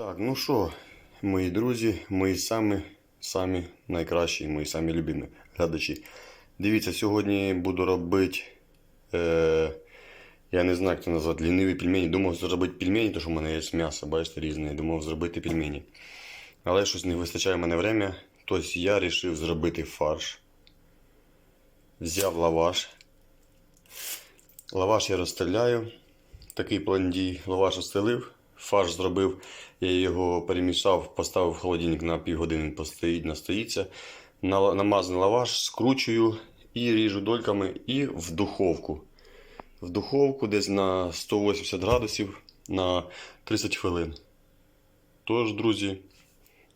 Так, ну що, мої друзі, мої самі, самі найкращі, мої самі любимі глядачі. Дивіться, сьогодні буду робити. Е, я не знаю, як це назвати, ліниві пельмені. Думав зробити пельмені, тому що в мене є м'ясо, бачите, різне. Думав зробити пельмені. Але щось не вистачає в мене время. Тобто я вирішив зробити фарш. Взяв лаваш. Лаваш я розстріляю. Такий пландій лаваш розстелив, фарш зробив, я його перемішав, поставив в холодильник на півгодини, постоїть, настоїться. Намазаний лаваш, скручую і ріжу дольками і в духовку. В духовку десь на 180 градусів на 30 хвилин. Тож, друзі,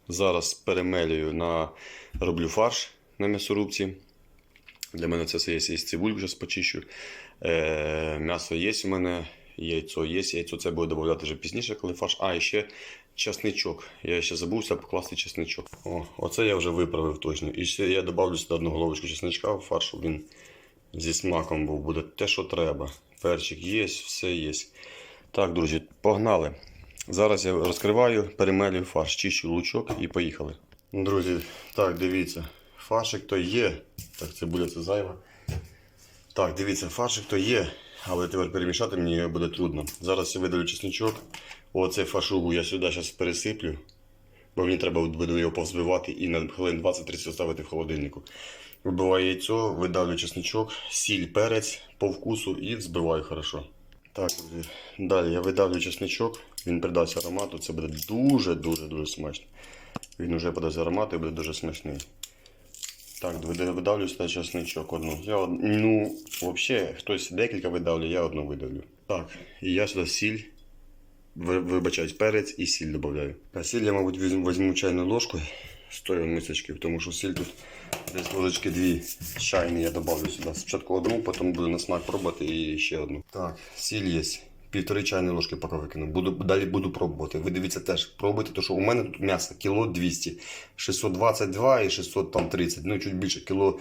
зараз перемелюю на роблю фарш на м'ясорубці. Для мене це все є, є цибульку зараз почищу. Е, м'ясо є у мене, яйцо є. Яйцо це буде додавати вже пізніше, коли фарш. А, і ще часничок. Я ще забувся покласти часничок. О, оце я вже виправив точно. І ще я додавлю сюди одну головочку часничка в фарш, щоб він зі смаком був. Буде те, що треба. Перчик є, все є. Так, друзі, погнали. Зараз я розкриваю, перемелюю фарш, чищу лучок і поїхали. Друзі, так, дивіться. Фаршик то є. Так, цибуля це зайва. Так, дивіться, фаршик то є, але тепер перемішати мені буде трудно. Зараз я видалю чесничок. Оцей фаршугу я сюди зараз пересиплю, бо мені треба буде його повзбивати і на хвилин 20-30 оставити в холодильнику. Вибиваю яйцо, видавлю чесничок, сіль, перець по вкусу і взбиваю хорошо. Так, далі я видавлю чесничок, він придасть аромату, це буде дуже-дуже дуже смачно. Він вже подасть аромат і буде дуже смачний. Так, вида- видавлю сюди чесничок одну. Я од- ну, взагалі, хтось декілька видавлю, я одну видавлю. Так, і я сюди сіль, ви- вибачаюсь, перець і сіль додаю. А сіль я, мабуть, візьму, візьму чайну ложку з тої мисочки, тому що сіль тут десь ложечки дві чайні я додавлю сюди. Спочатку одну, потім буду на смак пробувати і ще одну. Так, сіль є. Півтори чайної ложки поки викину. Буду, далі буду пробувати. Ви дивіться теж, пробуйте, тому що у мене тут м'ясо кіло 200, 622 і 630, ну чуть більше, кіло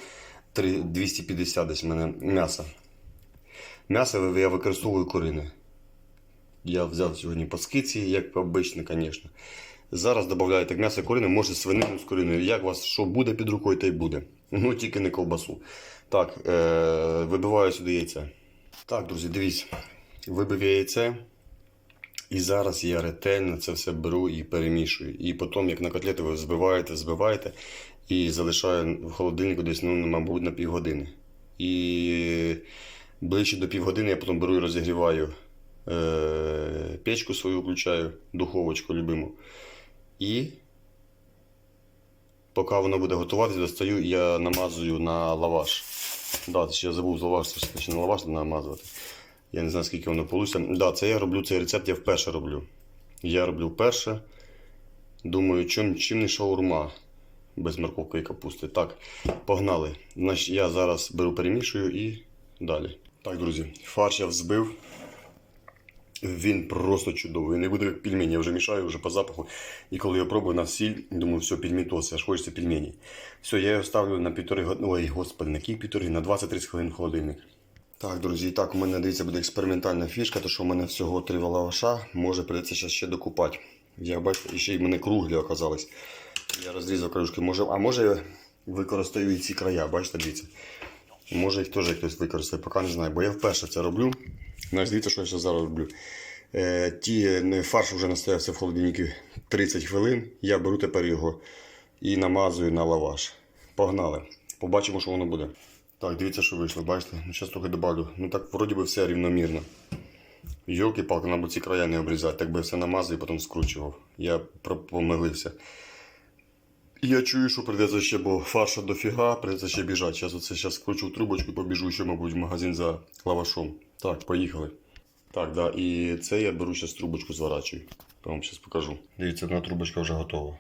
3, 250 десь у мене м'ясо. М'ясо я використовую курине. Я взяв сьогодні по скиці, як обично, звісно. Зараз додаєте м'ясо курине, може свинину з куриною. Як у вас що буде під рукою, то й буде. Ну тільки не ковбасу. Так, е- вибиваю сюди яйце. Так, друзі, дивіться. Вибив яйце. І зараз я ретельно це все беру і перемішую. І потім, як на котлети, ви збиваєте, збиваєте і залишаю в холодильнику десь, ну, мабуть, на півгодини. І ближче до півгодини я потім беру і розігріваю е- печку свою, включаю, духовочку любиму. І поки воно буде готуватися, достаю, і я намазую на лаваш. Да, ще я забув з лаваш, на лаваш намазувати. Я не знаю, скільки воно вийде. Да, це я роблю цей рецепт, я вперше роблю. Я роблю вперше. Думаю, чим, чим не шаурма без морковки і капусти. Так, погнали. Я зараз беру, перемішую і далі. Так, друзі, фарш я взбив. Він просто чудовий. Не буде як пельмені. Я вже мішаю вже по запаху. І коли я пробую на сіль, думаю, все, пельмітос, аж хочеться пельмені. Все, я його ставлю на півтори години. Ой, господи, на які півтори, на 20-30 хвилин в холодильник. Так, друзі, і так, у мене дивіться, буде експериментальна фішка, то що у мене всього три лаваша, може прийдеться ще, докупати. Як бачите, і ще й мене круглі оказались. Я розрізав краюшки. Може, а може я використаю і ці края, бачите, дивіться. Може їх теж хтось використає, поки не знаю, бо я вперше це роблю. Навіть дивіться, що я ще зараз роблю. Е, ті, не, фарш вже настоявся в холодильнику 30 хвилин. Я беру тепер його і намазую на лаваш. Погнали. Побачимо, що воно буде. Так, дивіться, що вийшло, бачите? Ну, зараз трохи добавлю. Ну так вроді би все рівномірно. Йолки-палки, мабуть, ці края не обрізати. Так би все намазав і потім скручував. Я помилився. Я чую, що прийдеться ще, бо фарша дофіга, прийдеться ще біжати. Зараз оце зараз скручу трубочку і побіжу ще, мабуть, в магазин за лавашом. Так, поїхали. Так, да, і це я беру зараз трубочку зворачую. Я вам зараз покажу. Дивіться, одна трубочка вже готова.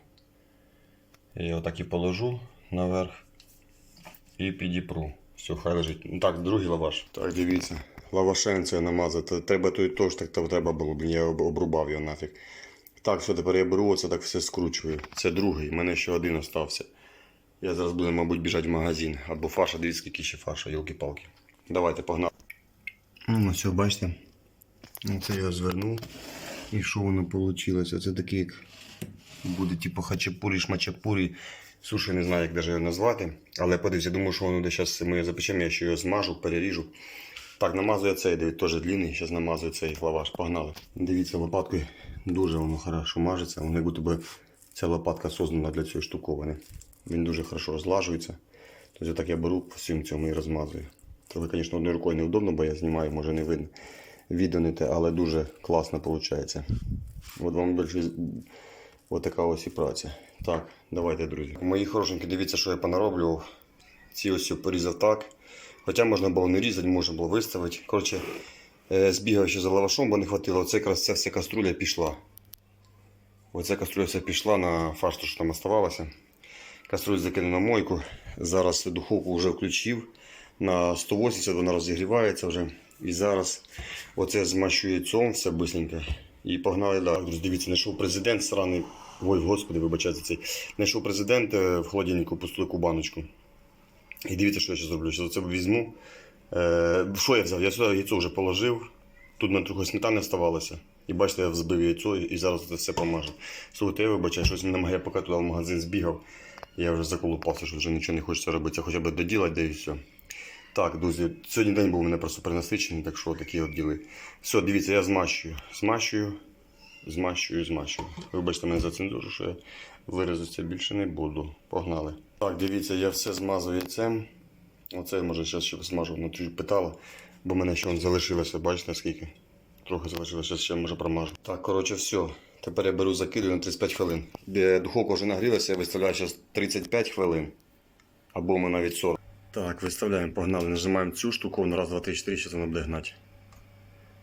Я її отак і положу наверх і підіпру. Все, хай лежить. Ну, Так, другий лаваш. Так, дивіться. Лавашем це намазати. Треба той теж так то треба було, блін, я об- обрубав його нафіг. Так, все, тепер я беру оце так все скручую. Це другий, в мене ще один остався. Я зараз буду, мабуть, біжати в магазин. Або фарша, дивіться, скільки ще фарша, йолки-палки. Давайте, погнали. Ну, все, бачите. Ну, Це я звернув. І що воно вийшло? Це такий як буде типу хачапурі, шмачапурі. Суші не знаю, як навіть його назвати. Але подивіться, думаю, що воно зараз ми запечемо, я ще його змажу, переріжу. Так, намазую цей, дивіться, теж длинний. Зараз намазую цей лаваш. Погнали. Дивіться, лопаткою дуже воно хорошо мажеться. Воно як будто би ця лопатка создана для цієї штуковини. Він дуже хорошо розлажується. Тобто так я беру по всім цьому і розмазую. Трохи, звісно, одною рукою неудобно, бо я знімаю, може не видно. Відео але дуже класно виходить. От вам більше отака ось і праця. Так, давайте, друзі. Мої хорошенькі, дивіться, що я понароблював. Ці ось порізав так. Хоча можна було не різати, можна було виставити. Коротше, е, збігав ще за лавашом, бо не хватило. Оце якраз ця вся каструля пішла. Оця каструля вся пішла на фарш, що там оставалося. Каструлю закинув на мойку. Зараз духовку вже включив. На 180 вона розігрівається вже. І зараз оце змащує яйцом все бисленько. І погнали далі. Дивіться, знайшов президент сраний. Ой, господи, вибачайте цей. Знайшов президент е, в холодильнику пусту таку баночку. І дивіться, що я ще зроблю. Зараз це візьму. Е, що я взяв? Я сюди яйцо вже положив. Тут на трохи сметани оставалося. І бачите, я взбив яйцо і зараз це все помажу. Слухайте, я вибачаю, щось не я поки туди в магазин збігав. Я вже заколупався, що вже нічого не хочеться робити, хоча б доділати, де і все. Так, друзі, сьогодні день був у мене просто перенасичений, так що такі от діли. Все, дивіться, я змащую. Змащую, змащую, змащую. Вибачте мене за цензуру, що я виразитися більше не буду. Погнали. Так, дивіться, я все змазав яйцем. Оце я може зараз ще смажу внутрі питала, бо мене ще залишилося, бачите скільки? Трохи залишилося, ще може промажу. Так, коротше, все. Тепер я беру закидую на 35 хвилин. Духовка вже нагрілася, я виставляю зараз 35 хвилин. Або ми навіть 40. Так, виставляємо, погнали. Нажимаємо цю штуку, раз, два, три, чотири, зараз вона буде гнати.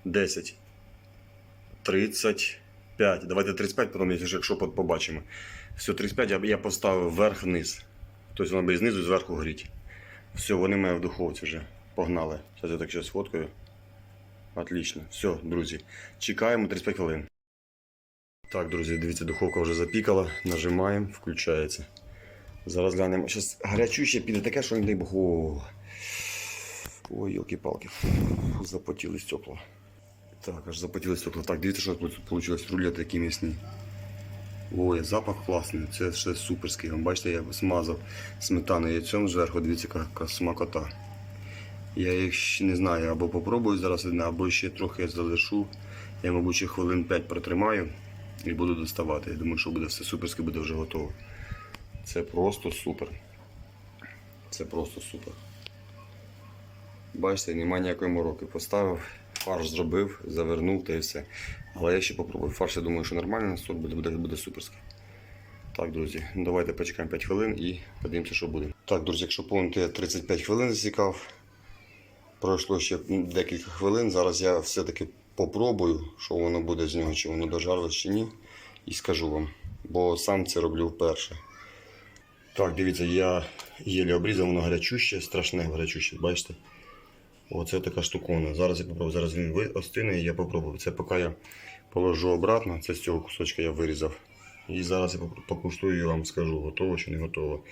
10. 35. Давайте 35, потім якщо побачимо. Все, 35 я, поставив вверх-вниз. Тобто вона буде знизу і зверху горіти. Все, вони мене в духовці вже. Погнали. Зараз я так ще сфоткаю. Отлично. Все, друзі. Чекаємо 35 хвилин. Так, друзі, дивіться, духовка вже запікала. Нажимаємо, включається. Зараз глянемо. Зараз гарячуще піде таке, що не дай Бог. Ой, йолки-палки. Запотіли стекла. Так, аж запотіли стекла. Так, дивіться, що тут вийшло. Рулети такі м'ясні. Ой, запах класний, це ще суперський. Бачите, я смазав сметану яйцем зверху, дивіться, яка смакота. Я їх ще не знаю, або попробую зараз одне, або ще трохи залишу. Я, мабуть, ще хвилин 5 протримаю і буду доставати. Я думаю, що буде все суперське, буде вже готово. Це просто супер. Це просто супер. Бачите, немає ніякої мороки. Поставив, фарш зробив, завернув та і все. Але я ще попробую. Фарш, я думаю, що нормально, сорт буде, буде, буде суперський. Так, друзі, ну давайте почекаємо 5 хвилин і подивимося, що буде. Так, друзі, якщо помните, я 35 хвилин засікав. Пройшло ще декілька хвилин. Зараз я все-таки попробую, що воно буде з нього, чи воно дожарилось чи ні. І скажу вам. Бо сам це роблю вперше. Так, дивіться, я єлі обрізав, воно гарячуще, страшне гарячуще, бачите? Оце така штуковина. Зараз я попробую. Зараз він остине і я попробую. Це поки я положу обратно, це з цього кусочка я вирізав. І зараз я покуштую і вам скажу, готово чи не готово.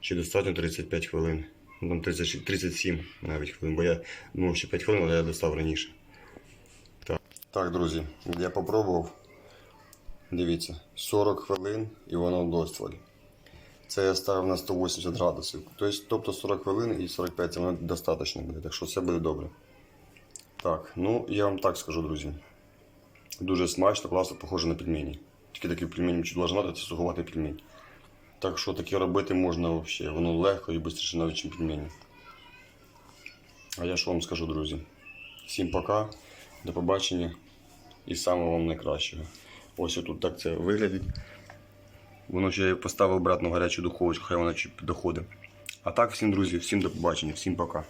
Чи достатньо 35 хвилин. Ну, Там 30, 37 навіть хвилин, бо я ну, ще 5 хвилин, але я достав раніше. Так, так друзі, я попробував. Дивіться, 40 хвилин і воно досталь. Це я ставив на 180 градусів. Тобто, тобто 40 хвилин і 45 це воно достатньо буде, так що все буде добре. Так, ну я вам так скажу, друзі. Дуже смачно, класно, похоже на пельмені. Тільки такі пельмені чуть це суховатий пельмень. Так що таке робити можна взагалі. Воно легко і швидше навіть, ніж пельмені. А я що вам скажу, друзі? Всім пока, до побачення і самого вам найкращого. Ось тут так це виглядить. Воно ще поставив обратно гарячу духовочку, хай вона чи доходить. А так, всім друзі, всім до побачення, всім пока.